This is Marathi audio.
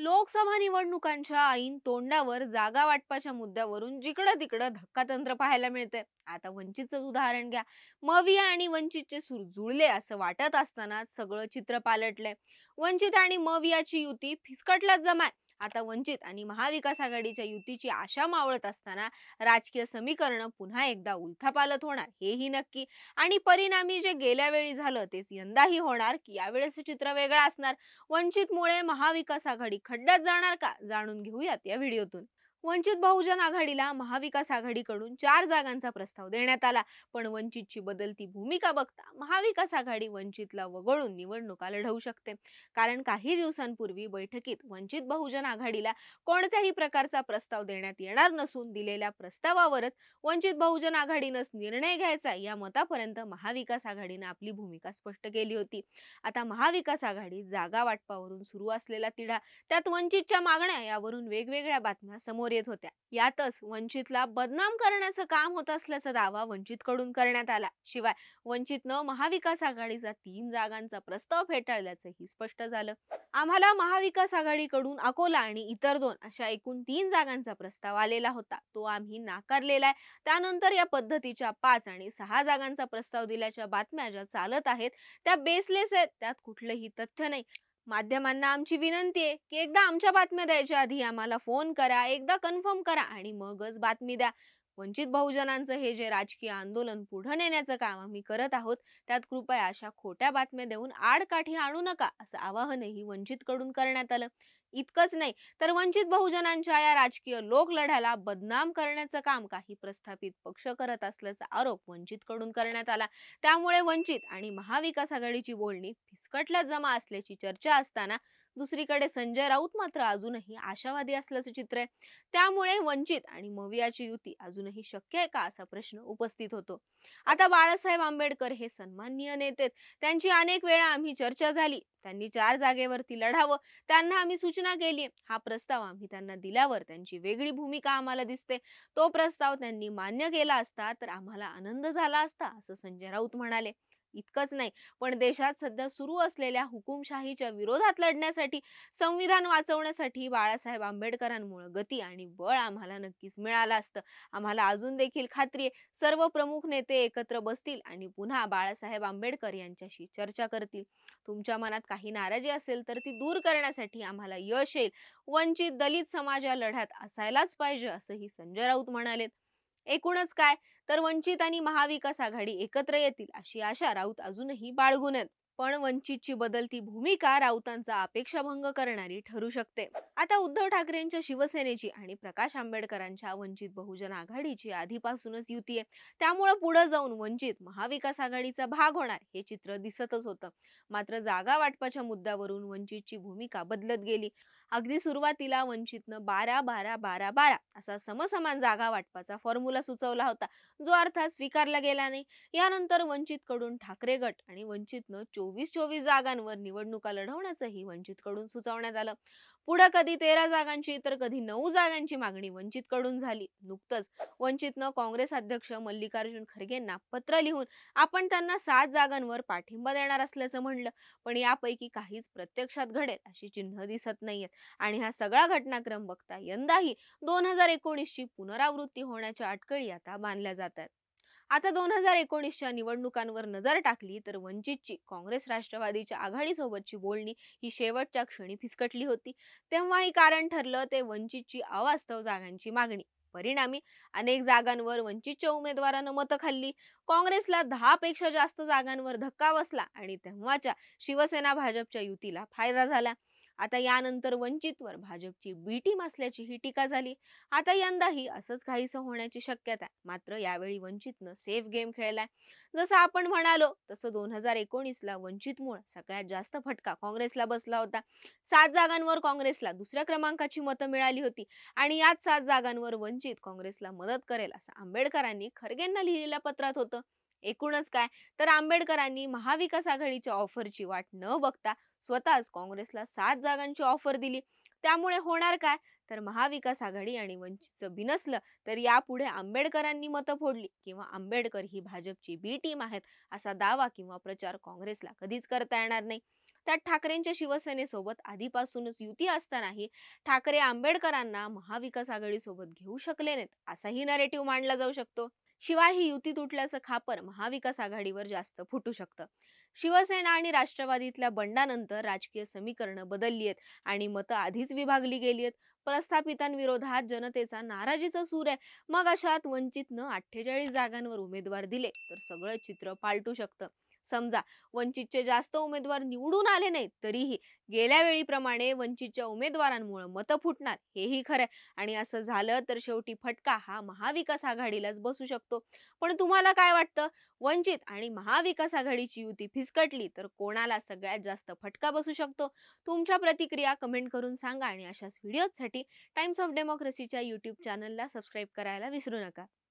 लोकसभा निवडणुकांच्या ऐन तोंडावर जागा वाटपाच्या मुद्द्यावरून जिकडं तिकडं धक्कातंत्र पाहायला मिळतंय. आता वंचितच उदाहरण घ्या. मविया आणि वंचितचे सूर जुळले असं वाटत असताना सगळं चित्र पालटलंय. वंचित आणि मवियाची युती फिसकटलाच जमाय. आता वंचित आणि महाविकास आघाडीच्या युतीची आशा मावळत असताना राजकीय समीकरण पुन्हा एकदा उलथापालत होणार हेही नक्की. आणि परिणामी जे गेल्या वेळी झालं तेच यंदाही होणार की यावेळेस चित्र वेगळं असणार. वंचितमुळे महाविकास आघाडी खड्ड्यात जाणार का? जाणून घेऊयात या व्हिडिओतून. वंचित बहुजन आघाडीला महाविकास आघाडीकडून चार जागांचा प्रस्ताव देण्यात आला. पण वंचितची बदलती भूमिका बघता महाविकास आघाडी वंचितला वगळून निवडणुका लढवू शकते. कारण काही दिवसांपूर्वी बैठकीत वंचित बहुजन आघाडीला कोणत्याही प्रकारचा प्रस्ताव देण्यात येणार नसून दिलेल्या प्रस्तावावरच वंचित बहुजन आघाडीनंच निर्णय घ्यायचा या मतापर्यंत महाविकास आघाडीनं आपली भूमिका स्पष्ट केली होती. आता महाविकास आघाडी जागा वाटपावरून सुरू असलेला तिढा त्यात वंचितच्या मागण्या यावरून वेगवेगळ्या बातम्या समोर येत होत्या. यातच वंचितला बदनाम करण्याचं काम होत असल्याचा दावा वंचितकडून करण्यात आला. शिवाय वंचितनं महाविकास आघाडीचा तीन जागांचा प्रस्ताव फेटाळल्याचंही स्पष्ट झालं. आम्हाला महाविकास आघाडीकडून अकोला आणि इतर दोन अशा एकूण तीन जागांचा प्रस्ताव आलेला होता. तो आम्ही नाकारलेला आहे. त्यानंतर या पद्धतीच्या पाच आणि सहा जागांचा प्रस्ताव दिल्याच्या बातम्या ज्या चालत आहेत त्या बेसलेस आहेत. त्यात कुठलंही तथ्य नाही. माध्यमांना आमची विनंती आहे की एकदा आमच्या बातम्या द्यायच्या आधी आम्हाला फोन करा एकदा कन्फर्म करा आणि मगच बातमी द्या. वंचित बहुजनांचं हे जे राजकीय आंदोलन पुढे नेण्याचं काम आम्ही करत आहोत त्यात कृपया अशा खोट्या बातम्या देऊन आडकाठी आणू नका असं आवाहनही वंचितकडून करण्यात आलं. इतकंच नाही तर वंचित बहुजनांच्या या राजकीय लोकलढ्याला बदनाम करण्याचं काम काही प्रस्थापित पक्ष करत असल्याचा आरोप वंचितकडून करण्यात आला. त्यामुळे वंचित आणि महाविकास आघाडीची बोलणी फिसकटल्यात जमा असल्याची चर्चा असताना दुसरीकडे संजय राऊत मात्र अजूनही आशावादी असल्याचं चित्र आहे. त्यामुळे वंचित आणि मवियाची युती अजूनही शक्य आहे का असा प्रश्न उपस्थित होतो. आता बाळासाहेब आंबेडकर हे सन्माननीय नेते त्यांची अनेक वेळा आम्ही चर्चा झाली. त्यांनी चार जागेवरती लढावं. त्यांना आम्ही सूचना केली. हा प्रस्ताव आम्ही त्यांना दिल्यावर त्यांची वेगळी भूमिका आम्हाला दिसते. तो प्रस्ताव त्यांनी मान्य केला असता तर आम्हाला आनंद झाला असता असं संजय राऊत म्हणाले. इतकंच नाही. पण देशात सध्या सुरू असलेल्या हुकुमशाहीच्या विरोधात लढण्यासाठी संविधान वाचवण्यासाठी बाळासाहेब आंबेडकरांमुळे गती आणि बळ आम्हाला नक्कीच मिळालं असतं. आम्हाला अजून देखील खात्री आहे. सर्व प्रमुख नेते एकत्र बसतील आणि पुन्हा बाळासाहेब आंबेडकर यांच्याशी चर्चा करतील. तुमच्या मनात काही नाराजी असेल तर ती दूर करण्यासाठी आम्हाला यश येईल. वंचित दलित समाज या लढ्यात असायलाच पाहिजे असंही संजय राऊत म्हणाले एकूणच काय? तर वंचित आणि महाविकास आघाडी एकत्र येतील अशी आशा राऊत अजूनही बाळगून आहेत. पण वंचितची बदलती भूमिका राऊतांचा अपेक्षाभंग करणारी ठरू शकते. आता उद्धव ठाकरेंच्या शिवसेनेची आणि प्रकाश आंबेडकरांच्या वंचित बहुजन आघाडीची आधीपासूनच युती आहे. त्यामुळे पुढे जाऊन वंचित महाविकास आघाडीचा भाग होणार हे चित्र दिसतच होतं. मात्र जागा वाटपाच्या मुद्द्यावरून वंचितची भूमिका बदलत गेली. अगदी सुरुवातीला वंचितनं बारा बारा बारा बारा असा समसमान जागा वाटपाचा फॉर्म्युला सुचवला होता. जो अर्थात स्वीकारला गेला नाही. यानंतर वंचितकडून ठाकरे गट आणि वंचितनं चोवीस चोवीस चोवीस जागांवर निवडणुका लढवण्याचंही वंचितकडून सुचवण्यात आलं. पुढे कधी तेरा जागांची तर कधी नऊ जागांची मागणी वंचितकडून झाली. नुकतंच वंचितनं काँग्रेस अध्यक्ष मल्लिकार्जुन खरगेंना पत्र लिहून आपण त्यांना सात जागांवर पाठिंबा देणार असल्याचं म्हणलं. पण यापैकी काहीच प्रत्यक्षात घडेल अशी चिन्ह दिसत नाहीयेत. आणि हा सगळा घटनाक्रम बघता यंदाही दोन हजार एकोणीसची पुनरावृत्ती होण्याच्या अटकळी आता बांधल्या जातात. आता दोन हजार एकोणीसच्या निवडणुकांवर नजर टाकली तर वंचितची काँग्रेस राष्ट्रवादीच्या आघाडीसोबतची बोलणी ही शेवटच्या क्षणी फिसकटली होती. तेव्हाही कारण ठरलं ते वंचितची अवास्तव जागांची मागणी. परिणामी अनेक जागांवर वंचितच्या उमेदवारानं मतं खाल्ली. काँग्रेसला दहा पेक्षा जास्त जागांवर धक्का बसला आणि तेव्हाच्या शिवसेना भाजपच्या युतीला फायदा झाला. आता यानंतर वंचितवर भाजपची बी टीम असल्याची ही टीका झाली. आता यंदाही असंच काहीसं होण्याची शक्यता आहे. मात्र यावेळी वंचितनं सेफ गेम खेळलाय. जसं आपण म्हणालो तसं दोन हजार एकोणीसला वंचितमुळे सगळ्यात जास्त फटका काँग्रेसला बसला होता. सात जागांवर काँग्रेसला दुसऱ्या क्रमांकाची मतं मिळाली होती आणि याच सात जागांवर वंचित काँग्रेसला मदत करेल असं आंबेडकरांनी खरगेंना लिहिलेल्या पत्रात होतं. एकूणच काय? तर आंबेडकरांनी महाविकास आघाडीच्या ऑफरची वाट न बघता स्वतःच काँग्रेसला सात जागांची ऑफर दिली. त्यामुळे होणार काय? तर महाविकास आघाडी आणि वंचितचं बिनसलं तर यापुढे आंबेडकरांनी मतं फोडली किंवा आंबेडकर ही भाजपची बी टीम आहेत असा दावा किंवा प्रचार काँग्रेसला कधीच करता येणार नाही. त्यात ठाकरेंच्या शिवसेनेसोबत आधीपासूनच युती असतानाही ठाकरे आंबेडकरांना महाविकास आघाडीसोबत घेऊ शकले नाहीत असाही नरेटिव्ह मांडला जाऊ शकतो. शिवाय ही युती तुटल्याचं खापर महाविकास आघाडीवर जास्त फुटू शकतं. शिवसेना आणि राष्ट्रवादीतल्या बंडानंतर राजकीय समीकरणं बदलली आहेत आणि मतं आधीच विभागली गेली आहेत. प्रस्थापितांविरोधात जनतेचा नाराजीचा सूर आहे. मग अशात वंचितनं अठ्ठेचाळीस जागांवर उमेदवार दिले तर सगळं चित्र पालटू शकतं. समजा वंचितचे जास्त उमेदवार निवडून आले नाहीत तरीही गेल्या वेळीप्रमाणे वंचितच्या उमेदवारांमुळे मतं फुटणार हेही खरंय. आणि असं झालं तर शेवटी फटका हा महाविकास आघाडीलाच बसू शकतो. पण तुम्हाला काय वाटतं? वंचित आणि महाविकास आघाडीची युती फिसकटली तर कोणाला सगळ्यात जास्त फटका बसू शकतो? तुमच्या प्रतिक्रिया कमेंट करून सांगा आणि अशाच व्हिडिओसाठी टाइम्स ऑफ डेमोक्रेसीच्या यूट्यूब चॅनलला सबस्क्राईब करायला विसरू नका.